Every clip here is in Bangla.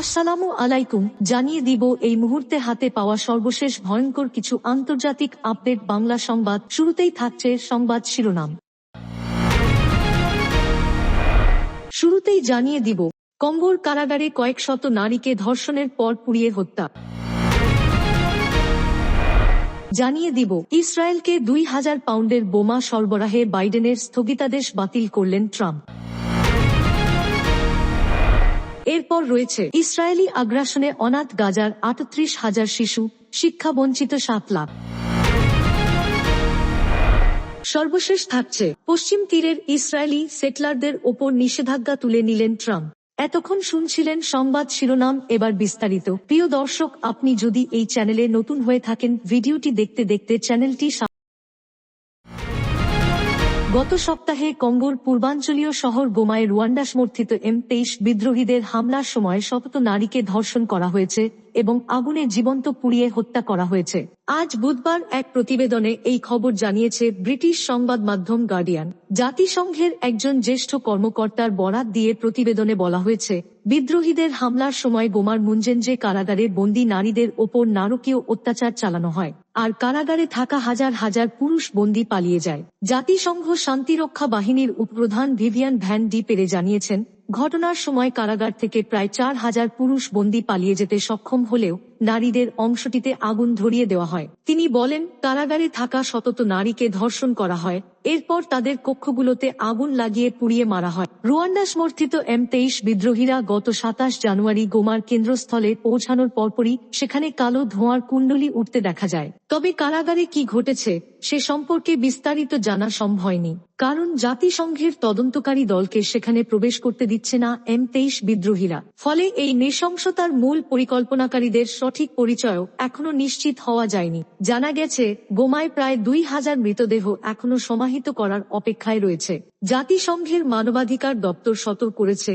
আসসালামু আলাইকুম, জানিয়ে দিব এই মুহূর্তে হাতে পাওয়া সর্বশেষ ভয়ঙ্কর কিছু আন্তর্জাতিক আপডেট বাংলা সংবাদ। শুরুতেই থাকছে সংবাদ শিরোনাম। শুরুতেই জানিয়ে দিব, কম্বোর কারাগারে কয়েক শত নারীকে ধর্ষণের পর পুড়িয়ে হত্যা। জানিয়ে দিব, ইসরায়েলকে দুই হাজার পাউন্ডের বোমা সরবরাহে বাইডেনের স্থগিতাদেশ বাতিল করলেন ট্রাম্প। এরপর রয়েছে ইসরায়েলি আগ্রাসনে অনাথ গাজার আটত্রিশ হাজার শিশু শিক্ষা বঞ্চিত সাত লাখ। সর্বশেষ থাকছে, পশ্চিম তীরের ইসরায়েলি সেটলারদের ওপর নিষেধাজ্ঞা তুলে নিলেন ট্রাম্প। এতক্ষণ শুনছিলেন সংবাদ শিরোনাম, এবার বিস্তারিত। প্রিয় দর্শক, আপনি যদি এই চ্যানেলে নতুন হয়ে থাকেন, ভিডিওটি দেখতে দেখতে চ্যানেলটি গত সপ্তাহে কঙ্গোর পূর্বাঞ্চলীয় শহর গোমায় রুয়ান্ডা সমর্থিত এম তেইশ বিদ্রোহীদের হামলার সময় শত নারীকে ধর্ষণ করা হয়েছে। এবং আগুনে জীবন্ত পুড়িয়ে হত্যা করা হয়েছে। আজ বুধবার এক প্রতিবেদনে এই খবর জানিয়েছে ব্রিটিশ সংবাদ মাধ্যম গার্ডিয়ান। জাতিসংঘের একজন জ্যেষ্ঠ কর্মকর্তার বরাত দিয়ে প্রতিবেদনে বলা হয়েছে, বিদ্রোহীদের হামলার সময় গোমার মুঞ্জেনজে কারাগারে বন্দী নারীদের ওপর নারকীয় অত্যাচার চালানো হয়, আর কারাগারে থাকা হাজার হাজার পুরুষ বন্দী পালিয়ে যায়। জাতিসংঘ শান্তিরক্ষা বাহিনীর উপপ্রধান ভিভিয়ান ভ্যান ডি পেরে জানিয়েছেন ঘটনার সময় কারাগার থেকে প্রায় চার হাজার পুরুষ বন্দী পালিয়ে যেতে সক্ষম হলেও নারীদের অংশটিতে আগুন ধরিয়ে দেওয়া হয়। তিনি বলেন, কারাগারে থাকা শতত নারীকে ধর্ষণ করা হয়। এরপর তাদের কক্ষগুলোতে আগুন লাগিয়ে পুড়িয়ে মারা হয়। রুয়ান্ডা সমর্থিত এম তেইশ বিদ্রোহীরা গত সাতাশ জানুয়ারি গোমার কেন্দ্রস্থলে পৌঁছানোর পরপরই সেখানে কালো ধোঁয়ার কুণ্ডলি উঠতে দেখা যায়। তবে কারাগারে কি ঘটেছে, সে সম্পর্কে বিস্তারিত জানা সম্ভব হয়নি। কারণ জাতিসংঘের তদন্তকারী দলকে সেখানে প্রবেশ করতে দিচ্ছে না এম তেইশ বিদ্রোহীরা। ফলে এই নৃশংসতার মূল পরিকল্পনাকারীদের সঠিক পরিচয়ও এখনও নিশ্চিত হওয়া যায়নি। জানা গেছে গোমায় প্রায় দুই হাজার মৃতদেহ এখনও সমাহিত করার অপেক্ষায় রয়েছে। জাতিসংঘের মানবাধিকার দপ্তর সতর্ক করেছে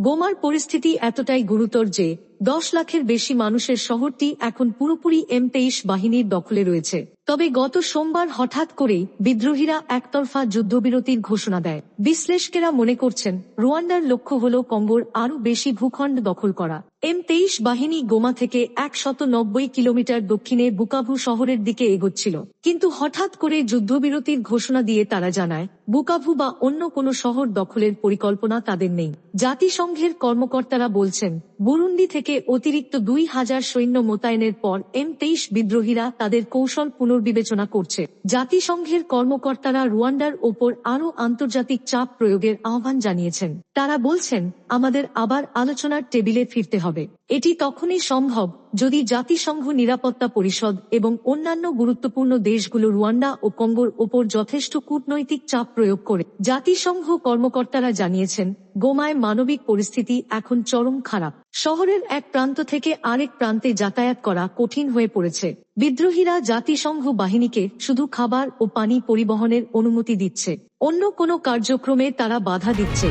গোমার পরিস্থিতি এতটাই গুরুতর যে দশ লাখের বেশি মানুষের শহরটি এখন পুরোপুরি এম তেইশ বাহিনীর দখলে রয়েছে। তবে গত সোমবার হঠাৎ করেই বিদ্রোহীরা একতরফা যুদ্ধবিরতির ঘোষণা দেয়। বিশ্লেষকেরা মনে করছেন, রুয়ান্ডার লক্ষ্য হল কঙ্গোর আরও বেশি ভূখণ্ড দখল করা। এম তেইশ বাহিনী গোমা থেকে একশত নব্বই কিলোমিটার দক্ষিণে বুকাভু শহরের দিকে এগোচ্ছিল। কিন্তু হঠাৎ করে যুদ্ধবিরতির ঘোষণা দিয়ে তারা জানায়, বুকাভু বা অন্য কোনো শহর দখলের পরিকল্পনা তাদের নেই। জাতিসংঘের কর্মকর্তারা বলছেন বুরুন্ডি থেকে অতিরিক্ত দুই হাজার সৈন্য মোতায়েনের পর এম তেইশ বিদ্রোহীরা তাদের কৌশল পুনর্বিবেচনা করছে। জাতিসংঘের কর্মকর্তারা রুয়ান্ডার ওপর আরও আন্তর্জাতিক চাপ প্রয়োগের আহ্বান জানিয়েছেন। তারা বলছেন, আমাদের আবার আলোচনার টেবিলে ফিরতে হবে। এটি তখনই সম্ভব যদি জাতিসংঘ নিরাপত্তা পরিষদ এবং অন্যান্য গুরুত্বপূর্ণ দেশগুলো রুয়ান্ডা ও কঙ্গোর ওপর যথেষ্ট কূটনৈতিক চাপ প্রয়োগ করে। জাতিসংঘ কর্মকর্তারা জানিয়েছেন, গোমায় মানবিক পরিস্থিতি এখন চরম খারাপ। শহরের এক প্রান্ত থেকে আরেক প্রান্তে যাতায়াত করা কঠিন হয়ে পড়েছে। বিদ্রোহীরা জাতিসংঘ বাহিনীকে শুধু খাবার ও পানি পরিবহনের অনুমতি দিচ্ছে। অন্য কোনো কার্যক্রমে তারা বাধা দিচ্ছে।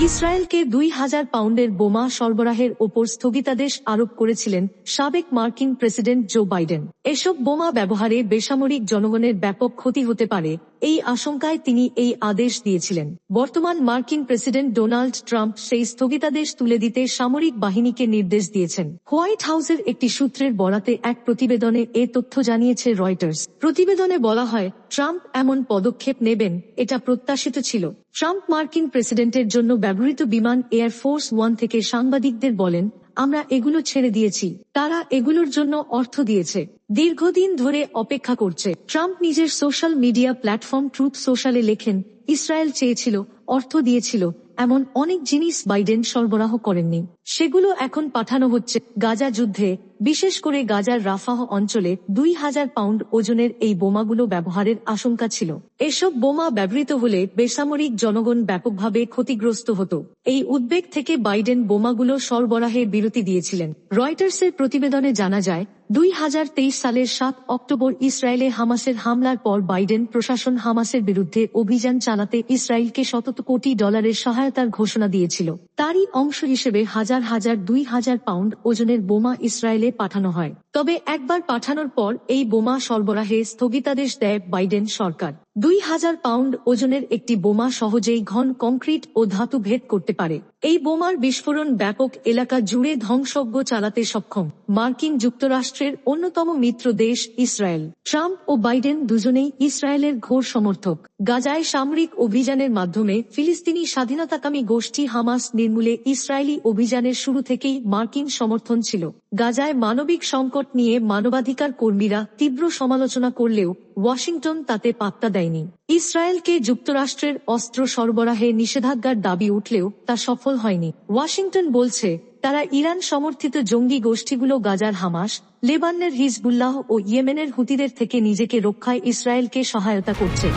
ইসরায়েলকে দুই হাজার পাউন্ডের বোমা সরবরাহের ওপর স্থগিতাদেশ আরোপ করেছিলেন সাবেক মার্কিন প্রেসিডেন্ট জো বাইডেন। এসব বোমা ব্যবহারে বেসামরিক জনগণের ব্যাপক ক্ষতি হতে পারে এই আশঙ্কায় তিনি এই আদেশ দিয়েছিলেন। বর্তমান মার্কিন প্রেসিডেন্ট ডোনাল্ড ট্রাম্প সেই স্থগিতাদেশ তুলে দিতে সামরিক বাহিনীকে নির্দেশ দিয়েছেন। হোয়াইট হাউসের একটি সূত্রের বরাতে এক প্রতিবেদনে এ তথ্য জানিয়েছে রয়টার্স। প্রতিবেদনে বলা হয়, ট্রাম্প এমন পদক্ষেপ নেবেন, এটা প্রত্যাশিত ছিল। ট্রাম্প মার্কিন প্রেসিডেন্টের জন্য ব্যবহৃত বিমান এয়ার ফোর্স ওয়ান থেকে সাংবাদিকদের বলেন, আমরা এগুলো ছেড়ে দিয়েছি। তারা এগুলোর জন্য অর্থ দিয়েছে। দীর্ঘদিন ধরে অপেক্ষা করছে। ট্রাম্প নিজের সোশ্যাল মিডিয়া প্ল্যাটফর্ম ট্রুথ সোশ্যালে লেখেন, ইসরায়েল চেয়েছিল, অর্থ দিয়েছিল, এমন অনেক জিনিস বাইডেন সরবরাহ করেননি। সেগুলো এখন পাঠানো হচ্ছে গাজা যুদ্ধে, বিশেষ করে গাজার রাফাহ অঞ্চলে দুই হাজার পাউন্ড ওজনের এই বোমাগুলো ব্যবহারের আশঙ্কা ছিল। এসব বোমা ব্যবহৃত হলে বেসামরিক জনগণ ব্যাপকভাবে ক্ষতিগ্রস্ত হতো। এই উদ্বেগ থেকে বাইডেন বোমাগুলো সরবরাহে বিরতি দিয়েছিলেন। রয়টার্সের প্রতিবেদনে জানা যায়, দুই হাজার তেইশ সালের সাত অক্টোবর ইসরায়েলে হামাসের হামলার পর বাইডেন প্রশাসন হামাসের বিরুদ্ধে অভিযান চালাতে ইসরায়েলকে শতত কোটি ডলারের সহায়তার ঘোষণা দিয়েছিল। তারই অংশ হিসেবে হাজার হাজার দুই হাজার পাউন্ড ওজনের বোমা ইসরায়েলে পাঠানো হয়। তবে একবার পাঠানোর পর এই বোমা সরবরাহে স্থগিতাদেশ দেয় বাইডেন সরকার। দুই হাজার পাউন্ড ওজনের একটি বোমা সহজেই ঘন কংক্রিট ও ধাতু ভেদ করতে পারে। এই বোমার বিস্ফোরণ ব্যাপক এলাকা জুড়ে ধ্বংসজ্ঞ চালাতে সক্ষম। মার্কিন যুক্তরাষ্ট্রের অন্যতম মিত্র দেশ ইসরায়েল। ট্রাম্প ও বাইডেন দুজনেই ইসরায়েলের ঘোর সমর্থক। গাজায় সামরিক অভিযানের মাধ্যমে ফিলিস্তিনি স্বাধীনতাকামী গোষ্ঠী হামাস নির্মূলে ইসরায়েলি অভিযানের শুরু থেকেই মার্কিন সমর্থন ছিল। গাজায় মানবিক সংকট নিয়ে মানবাধিকার কর্মীরা তীব্র সমালোচনা করলেও ওয়াশিংটন তাতে পাত্তা দেয়নি। ইসরায়েলকে যুক্তরাষ্ট্রের অস্ত্র সরবরাহে নিষেধাজ্ঞার দাবি উঠলেও তা সফল হয়নি। ওয়াশিংটন বলছে, তারা ইরান সমর্থিত জঙ্গি গোষ্ঠীগুলো গাজার হামাস, লেবাননের হিজবুল্লাহ ও ইয়েমেনের হুতিদের থেকে নিজেকে রক্ষায় ইসরায়েলকে সহায়তা করছে।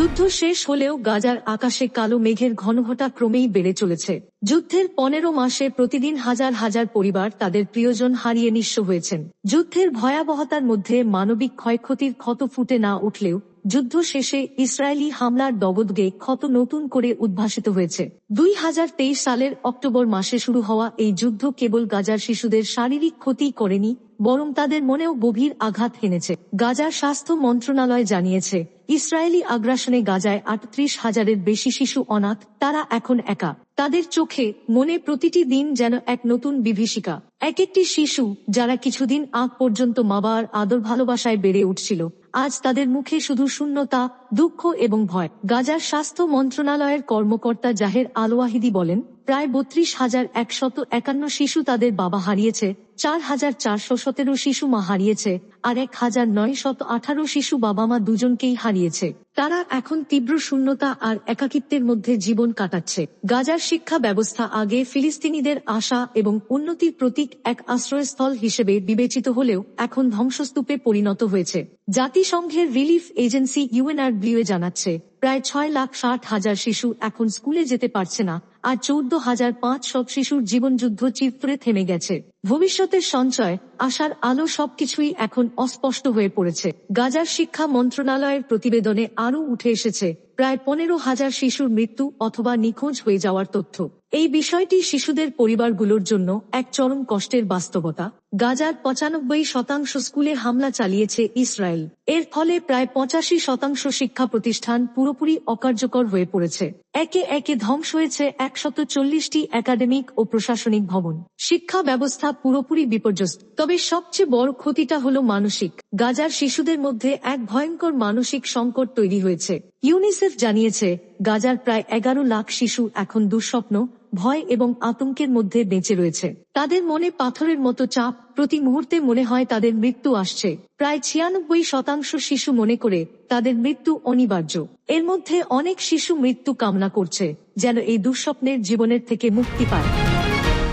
যুদ্ধ শেষ হলেও গাজার আকাশে কালো মেঘের ঘনঘটা ক্রমেই বেড়ে চলেছে। যুদ্ধের পনেরো মাসে প্রতিদিন হাজার হাজার পরিবার তাদের প্রিয়জন হারিয়ে নিঃস্ব হয়েছেন। যুদ্ধের ভয়াবহতার মধ্যে মানবিক ক্ষয়ক্ষতির ক্ষত ফুটে না উঠলেও যুদ্ধ শেষে ইসরায়েলি হামলার দগদগে ক্ষত নতুন করে উদ্ভাসিত হয়েছে। দুই হাজার তেইশ সালের অক্টোবর মাসে শুরু হওয়া এই যুদ্ধ কেবল গাজার শিশুদের শারীরিক ক্ষতি করেনি, বরং তাদের মনেও গভীর আঘাত হেনেছে। গাজার স্বাস্থ্য মন্ত্রণালয় জানিয়েছে ইসরায়েলি আগ্রাসনে গাজায় আটত্রিশ হাজারের বেশি শিশু অনাথ, তারা এখন একা। তাদের চোখে মনে প্রতিটি দিন যেন এক নতুন বিভীষিকা। এক একটি শিশু যারা কিছুদিন আগ পর্যন্ত বাবার আদর ভালোবাসায় বেড়ে উঠছিল, আজ তাদের মুখে শুধু শূন্যতা, দুঃখ এবং ভয়। গাজার স্বাস্থ্য মন্ত্রণালয়ের কর্মকর্তা জাহের আলোয়াহিদি বলেন, প্রায় বত্রিশ হাজার একশত একান্ন শিশু তাদের বাবা হারিয়েছে চার হাজার চারশো সতেরো শিশু মা হারিয়েছে, আর এক হাজার নয় শত আঠারো শিশু বাবা মা দুজনকেই হারিয়েছে। তারা এখন তীব্র শূন্যতা আর একাকিত্বের মধ্যে জীবন কাটাচ্ছে। গাজার শিক্ষা ব্যবস্থা আগে ফিলিস্তিনিদের আশা এবং উন্নতির প্রতীক এক আশ্রয়স্থল হিসেবে বিবেচিত হলেও এখন ধ্বংসস্তূপে পরিণত হয়েছে। জাতিসংঘের রিলিফ এজেন্সি ইউএনআরডব্লিউএ জানাচ্ছে, প্রায় ছয় লাখ ষাট হাজার শিশু এখন স্কুলে যেতে পারছে না আর চৌদ্দ হাজার পাঁচশো শিশুর জীবনযুদ্ধ চিত্রে থেমে গেছে। ভবিষ্যতের সঞ্চয় আশার আলো সবকিছুই এখন অস্পষ্ট হয়ে পড়েছে। গাজার শিক্ষা মন্ত্রণালয়ের প্রতিবেদনে আরও উঠে এসেছে, প্রায় পনেরো হাজার শিশুর মৃত্যু অথবা নিখোঁজ হয়ে যাওয়ার তথ্য। এই বিষয়টি শিশুদের পরিবারগুলোর জন্য এক চরম কষ্টের বাস্তবতা। গাজার পঁচানব্বই শতাংশ স্কুলে হামলা চালিয়েছে ইসরায়েল। এর ফলে প্রায় পঁচাশি শতাংশ শিক্ষা প্রতিষ্ঠান পুরোপুরি অকার্যকর হয়ে পড়েছে। একে একে ধ্বংস হয়েছে একশত চল্লিশটি একাডেমিক ও প্রশাসনিক ভবন। শিক্ষা ব্যবস্থা পুরোপুরি বিপর্যস্ত। তবে সবচেয়ে বড় ক্ষতিটা হলো মানসিক। গাজার শিশুদের মধ্যে এক ভয়ঙ্কর মানসিক সংকট তৈরি হয়েছে। ইউনিসেফ জানিয়েছে, গাজার প্রায় এগারো লাখ শিশু এখন দুঃস্বপ্ন, ভয় এবং আতঙ্কের মধ্যে বেঁচে রয়েছে। তাদের মনে পাথরের মতো চাপ, প্রতি মুহূর্তে মনে হয় তাদের মৃত্যু আসছে। প্রায় ছিয়ানব্বই শতাংশ শিশু মনে করে তাদের মৃত্যু অনিবার্য। এর মধ্যে অনেক শিশু মৃত্যু কামনা করছে, যেন এই দুঃস্বপ্নের জীবনের থেকে মুক্তি পায়।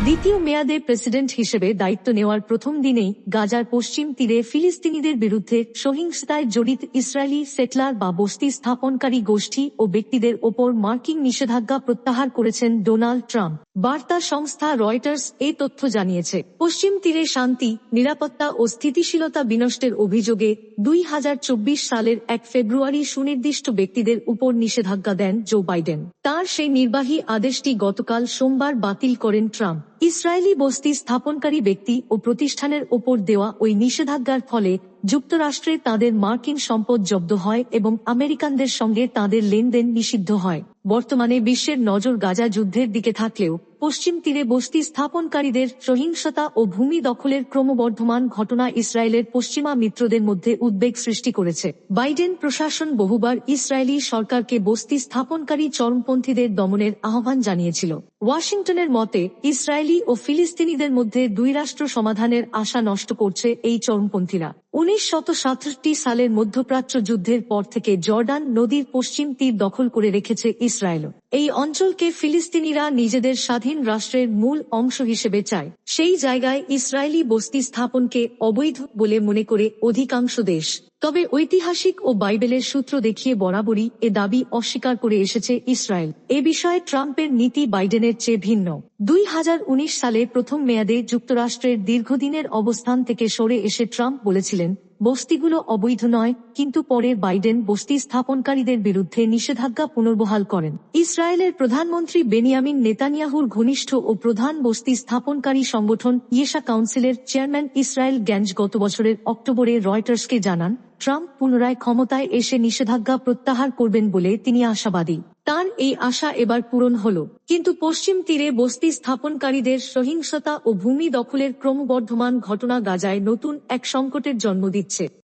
দ্বিতীয় মেয়াদে প্রেসিডেন্ট হিসেবে দায়িত্ব নেওয়ার প্রথম দিনেই গাজার পশ্চিম তীরে ফিলিস্তিনিদের বিরুদ্ধে সহিংসতায় জড়িত ইসরায়েলি সেটলার বা বস্তি স্থাপনকারী গোষ্ঠী ও ব্যক্তিদের ওপর মার্কিন নিষেধাজ্ঞা প্রত্যাহার করেছেন ডোনাল্ড ট্রাম্প। বার্তা সংস্থা রয়টার্স এই তথ্য জানিয়েছে। পশ্চিম তীরে শান্তি, নিরাপত্তা ও স্থিতিশীলতা বিনষ্টের অভিযোগে দুই হাজার চব্বিশ সালের এক ফেব্রুয়ারি সুনির্দিষ্ট ব্যক্তিদের উপর নিষেধাজ্ঞা দেন জো বাইডেন। তার সেই নির্বাহী আদেশটি গতকাল সোমবার বাতিল করেন ট্রাম্প। ইসরায়েলি বস্তি স্থাপনকারী ব্যক্তি ও প্রতিষ্ঠানের ওপর দেওয়া ওই নিষেধাজ্ঞার ফলে যুক্তরাষ্ট্রে তাদের মার্কিন সম্পদ জব্দ হয় এবং আমেরিকানদের সঙ্গে তাদের লেনদেন নিষিদ্ধ হয়। বর্তমানে বিশ্বের নজর গাজা যুদ্ধের দিকে থাকলেও পশ্চিম তীরে বস্তি স্থাপনকারীদের সহিংসতা ও ভূমি দখলের ক্রমবর্ধমান ঘটনা ইসরায়েলের পশ্চিমা মিত্রদের মধ্যে উদ্বেগ সৃষ্টি করেছে। বাইডেন প্রশাসন বহুবার ইসরায়েলি সরকারকে বস্তি স্থাপনকারী চরমপন্থীদের দমনের আহ্বান জানিয়েছিল। ওয়াশিংটনের মতে, ইসরায়েলি ও ফিলিস্তিনিদের মধ্যে দুই রাষ্ট্র সমাধানের আশা নষ্ট করছে এই চরমপন্থীরা। উনিশ সালের মধ্যপ্রাচ্য যুদ্ধের পর থেকে জর্ডান নদীর পশ্চিম তীর দখল করে রেখেছে ইসরায়েল এই অঞ্চলকে ফিলিস্তিনিরা নিজেদের স্বাধীন রাষ্ট্রের মূল অংশ হিসেবে চায়। সেই জায়গায় ইসরায়েলি বস্তি স্থাপনকে অবৈধ বলে মনে করে অধিকাংশ দেশ। তবে ঐতিহাসিক ও বাইবেলের সূত্র দেখিয়ে বরাবরই এ দাবি অস্বীকার করে এসেছে ইসরায়েল। এ বিষয়ে ট্রাম্পের নীতি বাইডেনের চেয়ে ভিন্ন। দুই হাজার উনিশ সালে প্রথম মেয়াদে যুক্তরাষ্ট্রের দীর্ঘদিনের অবস্থান থেকে সরে এসে ট্রাম্প বলেছিলেন বস্তিগুলো অবৈধ নয়, কিন্তু পরে বাইডেন বস্তি স্থাপনকারীদের বিরুদ্ধে নিষেধাজ্ঞা পুনর্বহাল করেন। ইসরায়েলের প্রধানমন্ত্রী বেনিয়ামিন নেতানিয়াহুর ঘনিষ্ঠ ও প্রধান বস্তি স্থাপনকারী সংগঠন ইয়েশা কাউন্সিলের চেয়ারম্যান ইসরায়েল গ্যাঞ্জ গত বছরের অক্টোবরে রয়টার্সকে জানান ট্রাম্প পুনরায় ক্ষমতায় এসে নিষেধাজ্ঞা প্রত্যাহার করবেন বলে তিনি আশাবাদী। তার এই আশা এবার পূরণ হল। কিন্তু পশ্চিম তীরে বস্তি স্থাপনকারীদের সহিংসতা ও ভূমি দখলের ক্রমবর্ধমান ঘটনা গাজায় নতুন এক সংকটের জন্ম দিচ্ছে।